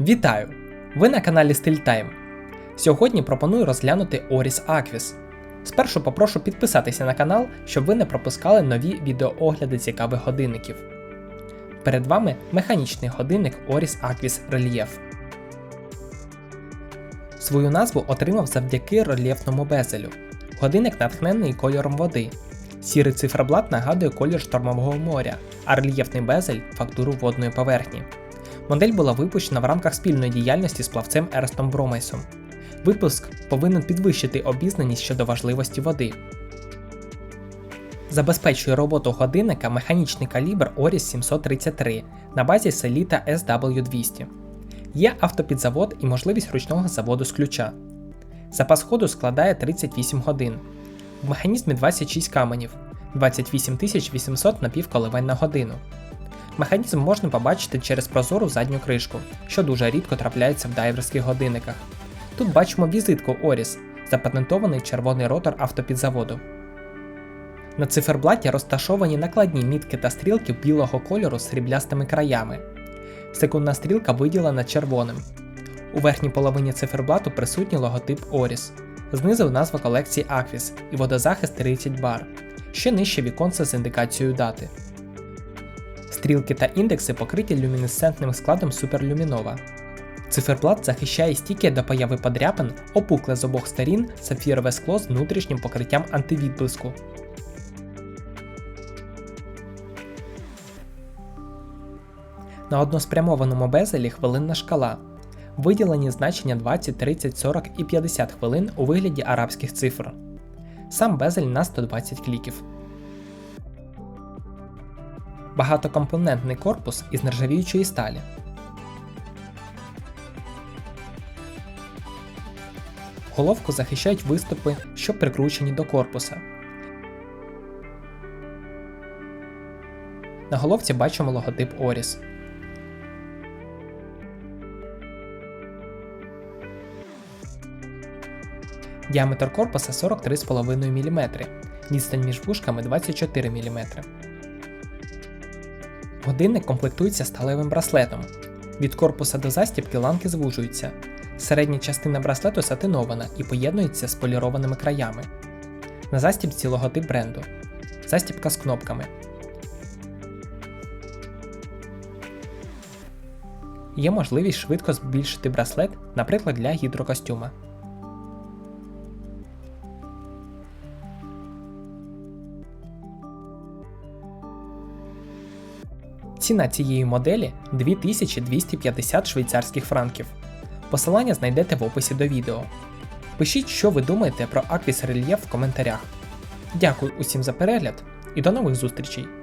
Вітаю! Ви на каналі StillTime. Сьогодні пропоную розглянути Oris Aquis. Спершу попрошу підписатися на канал, щоб ви не пропускали нові відеоогляди цікавих годинників. Перед вами механічний годинник Oris Aquis Relief. Свою назву отримав завдяки рельєфному безелю. Годинник натхнений кольором води. Сірий циферблат нагадує колір штормового моря, а рельєфний безель фактуру водної поверхні. Модель була випущена в рамках спільної діяльності з плавцем Ерстом Бромейсом. Випуск повинен підвищити обізнаність щодо важливості води. Забезпечує роботу годинника механічний калібр Oris 733 на базі Селіта SW200. Є автопідзавод і можливість ручного заводу з ключа. Запас ходу складає 38 годин. В механізмі 26 каменів, 28 800 напівколивань на годину. Механізм можна побачити через прозору задню кришку, що дуже рідко трапляється в дайверських годинниках. Тут бачимо візитку Оріс, запатентований червоний ротор автопідзаводу. На циферблаті розташовані накладні мітки та стрілки білого кольору з сріблястими краями. Секундна стрілка виділена червоним. У верхній половині циферблату присутній логотип Оріс. Знизу назва колекції Aquis і водозахист 30 бар. Ще нижче віконце з індикацією дати. Стрілки та індекси покриті люмінесцентним складом суперлюмінова. Циферблат захищає стійки до появи подряпин, опукле з обох сторін сапфірове скло з внутрішнім покриттям антивідблиску. На односпрямованому безелі хвилинна шкала. Виділені значення 20, 30, 40 і 50 хвилин у вигляді арабських цифр. Сам безель на 120 кліків. Багатокомпонентний корпус із нержавіючої сталі. Головку захищають виступи, що прикручені до корпуса. На головці бачимо логотип Оріс. Діаметр корпуса 43,5 мм, відстань між вушками 24 мм. Годинник комплектується сталевим браслетом. Від корпуса до застібки ланки звужуються. Середня частина браслету сатинована і поєднується з полірованими краями. На застібці логотип бренду. Застібка з кнопками. Є можливість швидко збільшити браслет, наприклад, для гідрокостюма. Ціна цієї моделі 2250 швейцарських франків. Посилання знайдете в описі до відео. Пишіть, що ви думаєте про Aquis Рельєф в коментарях. Дякую усім за перегляд і до нових зустрічей!